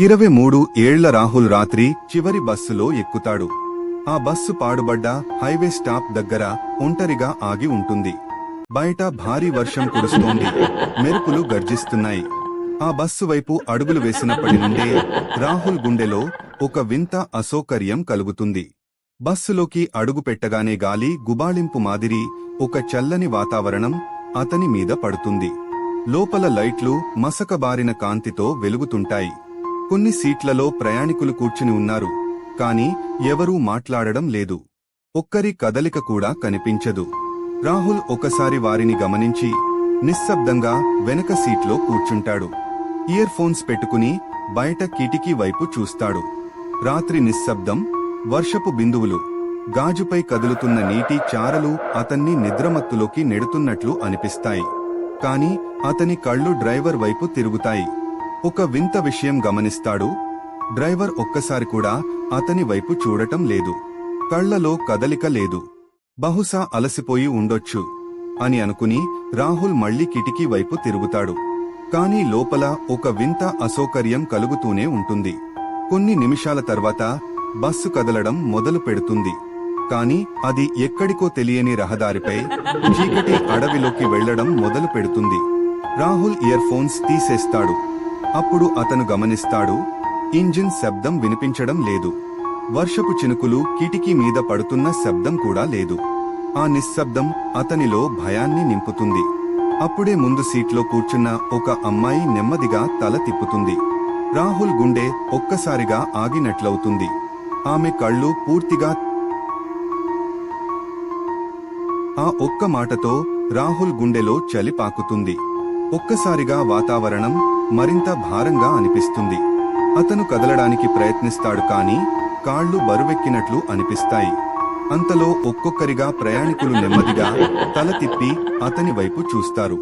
ఇరవై మూడు ఏళ్ళ రాహుల్ రాత్రి చివరి బస్సులో ఎక్కుతాడు. ఆ బస్సు పాడుబడ్డ హైవే స్టాప్ దగ్గర ఒంటరిగా ఆగి ఉంటుంది. బయట భారీ వర్షం కురుస్తోంది. మెరుపులు గర్జిస్తున్నాయి. ఆ బస్సు వైపు అడుగులు వేసినప్పటి నుండే రాహుల్ గుండెలో ఒక వింత అసౌకర్యం కలుగుతుంది. బస్సులోకి అడుగు పెట్టగానే గాలి గుబాళింపు మాదిరి ఒక చల్లని వాతావరణం అతని మీద పడుతుంది. లోపల లైట్లు మసకబారిన కాంతితో వెలుగుతుంటాయి. కొన్ని సీట్లలో ప్రయాణికులు కూర్చుని ఉన్నారు కాని ఎవరూ మాట్లాడడం లేదు. ఒక్కరి కదలిక కూడా కనిపించదు. రాహుల్ ఒకసారి వారిని గమనించి నిశ్శబ్దంగా వెనక సీట్లో కూర్చుంటాడు. ఇయర్ ఫోన్స్ పెట్టుకుని బయట కిటికీ వైపు చూస్తాడు. రాత్రి నిశ్శబ్దం వర్షపు బిందువులు గాజుపై కదులుతున్న నీటి చారలు అతన్ని నిద్రమత్తులోకి నెడుతున్నట్లు అనిపిస్తాయి. కాని అతని కళ్ళు డ్రైవర్ వైపు తిరుగుతాయి. ఒక వింత విషయం గమనిస్తాడు. డ్రైవర్ ఒక్కసారి కూడా అతని వైపు చూడటం లేదు. కళ్ళలో కదలిక లేదు. బహుశా అలసిపోయి ఉండొచ్చు అని అనుకుని రాహుల్ మళ్ళీ కిటికీ వైపు తిరుగుతాడు. కానీ లోపల ఒక వింత అసౌకర్యం కలుగుతూనే ఉంటుంది. కొన్ని నిమిషాల తర్వాత బస్సు కదలడం మొదలు పెడుతుంది. కానీ అది ఎక్కడికో తెలియని రహదారిపై చీకటి అడవిలోకి వెళ్ళడం మొదలు పెడుతుంది. రాహుల్ ఇయర్ ఫోన్స్ తీసేస్తాడు. అప్పుడు అతను గమనిస్తాడు ఇంజిన్ శబ్దం వినిపించడం లేదు. వర్షపు చినుకులు కిటికీ మీద పడుతున్న శబ్దం కూడా లేదు. ఆ నిశ్శబ్దం అతనిలో భయాన్ని నింపుతుంది. అప్పుడే ముందు సీట్లో కూర్చున్న ఒక అమ్మాయి నెమ్మదిగా తల తిప్పుతుంది. రాహుల్ గుండె ఒక్కసారిగా ఆగినట్లవుతుంది. ఆమె కళ్ళు పూర్తిగా ఆ ఒక్క మాటతో రాహుల్ గుండెలో చలి పాకుతుంది. ఒక్కసారిగా వాతావరణం మరింత భారంగా అనిపిస్తుంది. అతను కదలడానికి ప్రయత్నిస్తాడు కాని కాళ్ళు బరువెక్కినట్లు అనిపిస్తాయి. అంతలో ఒక్కొక్కరిగా ప్రయాణికులు నెమ్మదిగా తల తిప్పి అతని వైపు చూస్తారు.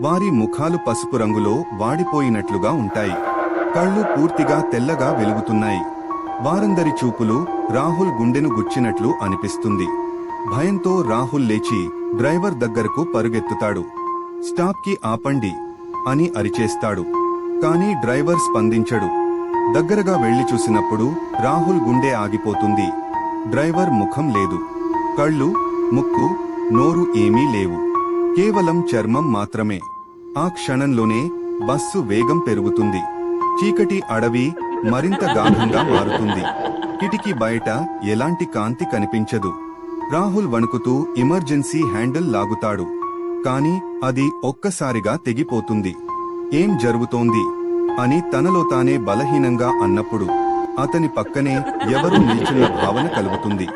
వారి ముఖాలు పసుపు రంగులో వాడిపోయినట్లుగా ఉంటాయి. కళ్ళు పూర్తిగా తెల్లగా వెలుగుతున్నాయి. వారందరి చూపులు రాహుల్ గుండెను గుచ్చినట్లు అనిపిస్తుంది. భయంతో రాహుల్ లేచి డ్రైవర్ దగ్గరకు పరుగెత్తుతాడు. స్టాప్కి ఆపండి అని అరిచేస్తాడు. కానీ డ్రైవర్ స్పందించడు. దగ్గరగా వెళ్ళి చూసినప్పుడు రాహుల్ గుండె ఆగిపోతుంది. డ్రైవర్ ముఖం లేదు. కళ్ళు ముక్కు నోరు ఏమీ లేవు. కేవలం చర్మం మాత్రమే. ఆ క్షణంలోనే బస్సు వేగం పెరుగుతుంది. చీకటి అడవి మరింత గాఢంగా మారుతుంది. కిటికీ బయట ఎలాంటి కాంతి కనిపించదు. రాహుల్ వణుకుతూ ఎమర్జెన్సీ హ్యాండిల్ లాగుతాడు. కాని అది ఒక్కసారిగా తెగిపోతుంది. ఏం జరుగుతోంది? అని తనలో తానే బలహీనంగా అన్నప్పుడు అతని పక్కనే ఎవరూ నిల్చున్న భావన కలుగుతుంది.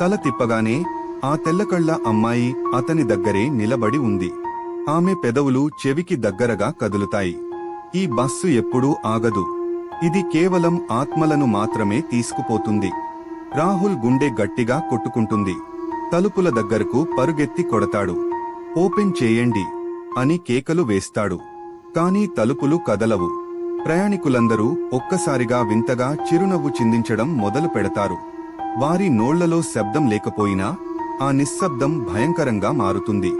తల తిప్పగానే ఆ తెల్లకళ్ళ అమ్మాయి అతని దగ్గరే నిలబడి ఉంది. ఆమె పెదవులు చెవికి దగ్గరగా కదులుతాయి. ఈ బస్సు ఎప్పుడూ ఆగదు. ఇది కేవలం ఆత్మలను మాత్రమే తీసుకుపోతుంది. రాహుల్ గుండె గట్టిగా కొట్టుకుంటుంది. తలుపుల దగ్గరకు పరుగెత్తి కొడతాడు. ఓపెన్ చేయండి అని కేకలు వేస్తాడు. కానీ తలుపులు కదలవు. ప్రయాణికులందరూ ఒక్కసారిగా వింతగా చిరునవ్వు చిందించడం మొదలు పెడతారు. వారి నోళ్ళలో శబ్దం లేకపోయినా ఆ నిశ్శబ్దం భయంకరంగా మారుతుంది.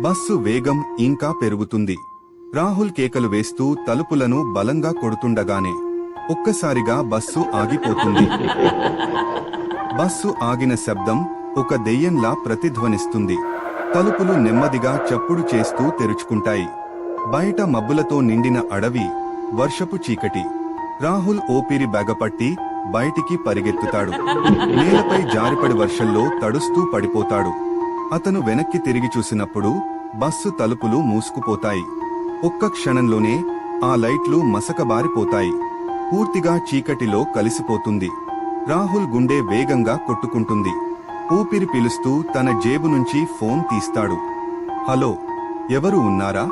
బస్సు వేగం ఇంకా పెరుగుతుంది. రాహుల్ కేకలు వేస్తూ తలుపులను బలంగా కొడుతుండగానే ఒక్కసారిగా బస్సు ఆగిపోతుంది. బస్సు ఆగిన శబ్దం ఒక దెయ్యంలా ప్రతిధ్వనిస్తుంది. తలుపులు నెమ్మదిగా చప్పుడు చేస్తూ తెరుచుకుంటాయి. బయట మబ్బులతో నిండిన అడవి వర్షపు చీకటి. రాహుల్ ఓపిరి బెగపట్టి బయటికి పరిగెత్తుతాడు. నేలపై జారిపడి వర్షంలో తడుస్తూ పడిపోతాడు. అతను వెనక్కి తిరిగి చూసినప్పుడు బస్సు తలుపులు మూసుకుపోతాయి. ఒక్క క్షణంలోనే ఆ లైట్లు మసకబారిపోతాయి. పూర్తిగా చీకటిలో కలిసిపోతుంది. రాహుల్ గుండె వేగంగా కొట్టుకుంటుంది. ఊపిరి పిలుస్తూ తన జేబు నుంచి ఫోన్ తీస్తాడు. హలో ఎవరు ఉన్నారా?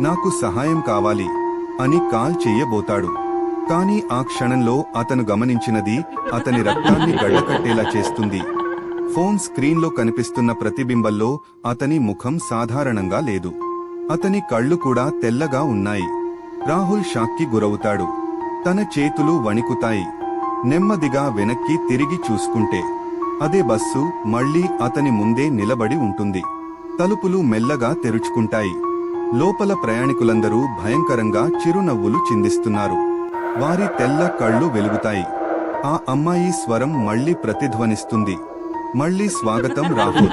నాకు సహాయం కావాలి అని కాల్ చెయ్యబోతాడు కానీ ఆ క్షణంలో అతను గమనించినది అతని రక్తాన్ని గడ్డకట్టేలా చేస్తుంది. ఫోన్ స్క్రీన్లో కనిపిస్తున్న ప్రతిబింబంలో అతని ముఖం సాధారణంగా లేదు. అతని కళ్ళు కూడా తెల్లగా ఉన్నాయి. రాహుల్ షాక్కి గురవుతాడు. తన చేతులు వణికుతాయి. నెమ్మదిగా వెనక్కి తిరిగి చూసుకుంటే. అదే బస్సు మళ్ళీ అతని ముందే నిలబడి ఉంటుంది. తలుపులు మెల్లగా తెరుచుకుంటాయి. లోపల ప్రయాణికులందరూ భయంకరంగా చిరునవ్వులు చిందిస్తున్నారు. వారి తెల్ల కళ్ళు వెలుగుతాయి. ఆ అమ్మాయి స్వరం మళ్ళీ ప్రతిధ్వనిస్తుంది. మళ్ళీ స్వాగతం రాహుల్.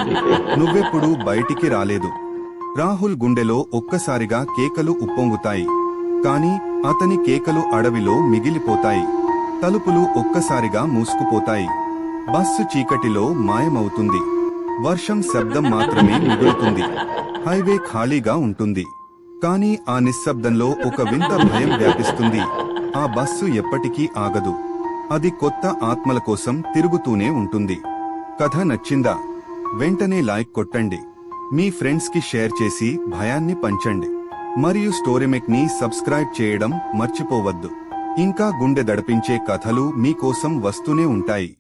నువ్వెప్పుడూ బయటికి రాలేదు. రాహుల్ గుండెలో ఒక్కసారిగా కేకలు ఉప్పొంగుతాయి. కాని అతని కేకలు అడవిలో మిగిలిపోతాయి. తలుపులు ఒక్కసారిగా మూసుకుపోతాయి. బస్సు చీకటిలో మాయమవుతుంది. వర్షం శబ్దం మాత్రమే మిగులుతుంది. హైవే ఖాళీగా ఉంటుంది. కానీ ఆ నిశ్శబ్దంలో ఒక వింత భయం వ్యాపిస్తుంది. ఆ బస్సు ఎప్పటికీ ఆగదు. అది కొత్త ఆత్మల కోసం తిరుగుతూనే ఉంటుంది. కథ నచ్చిందా? వెంటనే లైక్ కొట్టండి. మీ ఫ్రెండ్స్కి షేర్ చేసి భయాన్ని పంచండి. మరియు స్టోరీమెక్ని సబ్స్క్రైబ్ చేయడం మర్చిపోవద్దు. ఇంకా గుండె దడపించే కథలు మీకోసం వస్తూనే ఉంటాయి.